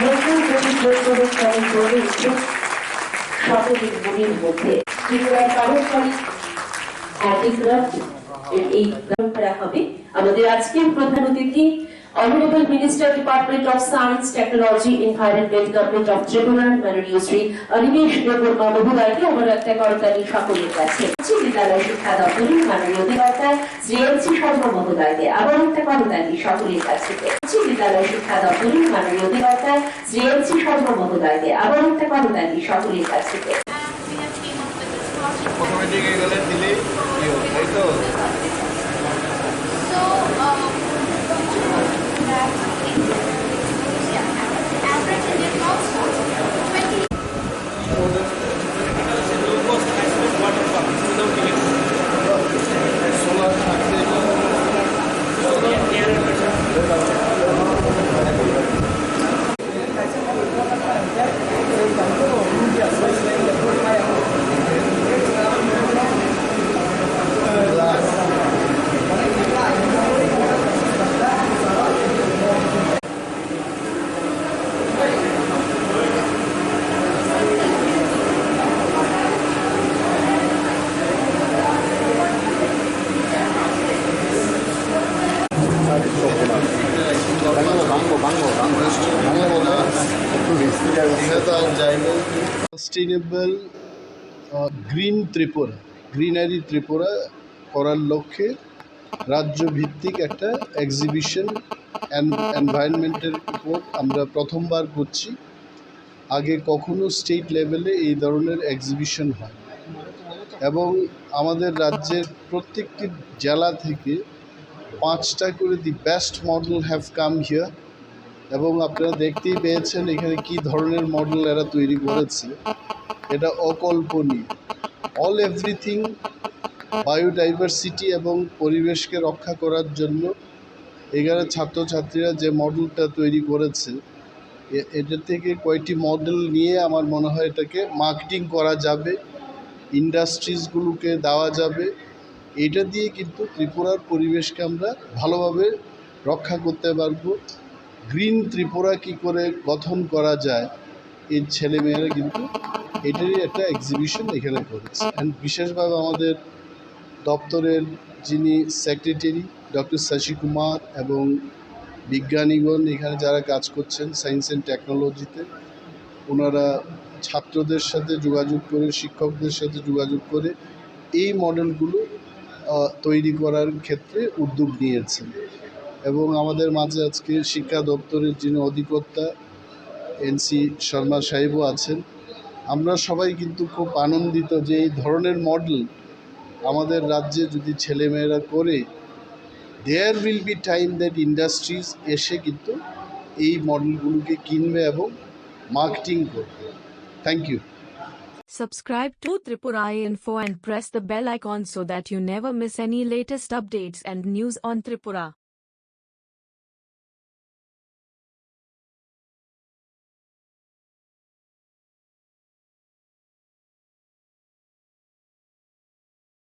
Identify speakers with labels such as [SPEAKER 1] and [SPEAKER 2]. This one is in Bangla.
[SPEAKER 1] নতুন চরণ উঠে সকলের মধ্যে ত্রিপুরার পারস্পরিক হ্যান্ডিক্রাফট এই করা হবে আমাদের আজকের প্রধান অতিথি honourable minister department of science technology environment government of Tripura মাননীয় শ্রী অনিমেষ দেববর্মা আমার একটা করতালি সকলের কাছে। বিদ্যালয় শিক্ষা দপ্তরের মাননীয় অধিকর্তা শ্রী এম সি শর্মা মহোদয়কে আবার একটা করতালি সকলের কাছে। উচ্চ বিদ্যালয় শিক্ষা দপ্তরের মাননীয় অধিকর্তা শ্রী এম সি শর্মা মহোদয়কে আবার একটা করতালি সকলের কাছে।
[SPEAKER 2] project.
[SPEAKER 3] প্রথমে দিকে গেলে দিলেই তাই তো। Sustainable green Tripura greenery Tripura করার লক্ষ্যে রাজ্য ভিত্তিক একটা এক্সিবিশন এনভায়রনমেন্টের উপর আমরা প্রথমবার করছি। আগে কখনো স্টেট লেভেলে এই ধরনের এক্সিবিশন হয়। এবং আমাদের রাজ্যের প্রত্যেকটি জেলা থেকে পাঁচটা করে the best model have come here এবং আপনারা দেখতেই পেয়েছেন এখানে কি ধরনের মডেল এরা তৈরি করেছে। এটা অকল্পনীয়। অল এভরিথিং বায়োডাইভার্সিটি এবং পরিবেশকে রক্ষা করার জন্য এখানে ছাত্রছাত্রীরা যে মডেলটা তৈরি করেছে এটা থেকে কয়েকটি মডেল নিয়ে আমার মনে হয় এটাকে মার্কেটিং করা যাবে ইন্ডাস্ট্রিজগুলোকে দেওয়া যাবে। এটা দিয়ে কিন্তু ত্রিপুরার পরিবেশকে আমরা ভালোভাবে রক্ষা করতে পারব। গ্রিন ত্রিপুরা কি করে গঠন করা যায় এই ছেলেমেয়েরা কিন্তু এটারই একটা এক্সিবিশন এখানে করেছে। অ্যান্ড বিশেষভাবে আমাদের দপ্তরের যিনি সেক্রেটারি ডক্টর শশী কুমার এবং বিজ্ঞানীগণ এখানে যারা কাজ করছেন সায়েন্স অ্যান্ড টেকনোলজিতে ওনারা ছাত্রদের সাথে যোগাযোগ করে, শিক্ষকদের সাথে যোগাযোগ করে এই মডেলগুলো তৈরি করার ক্ষেত্রে উদ্যোগ নিয়েছেন। এবং আমাদের মাঝে আজকে শিক্ষা দপ্তরের যিনি অধিকর্তা এনসি শর্মা সাহেবও আছেন। আমরা সবাই কিন্তু খুব আনন্দিত যে এই ধরনের মডেল আমাদের রাজ্যে যদি ছেলেমেয়েরা করে there will be time that industries এসে কিন্তু এই মডেলগুলোকে কিনবে এবং মার্কেটিং করবে। Thank you
[SPEAKER 4] Subscribe to Tripura Info and press the bell icon so that you never miss any latest updates and news on Tripura.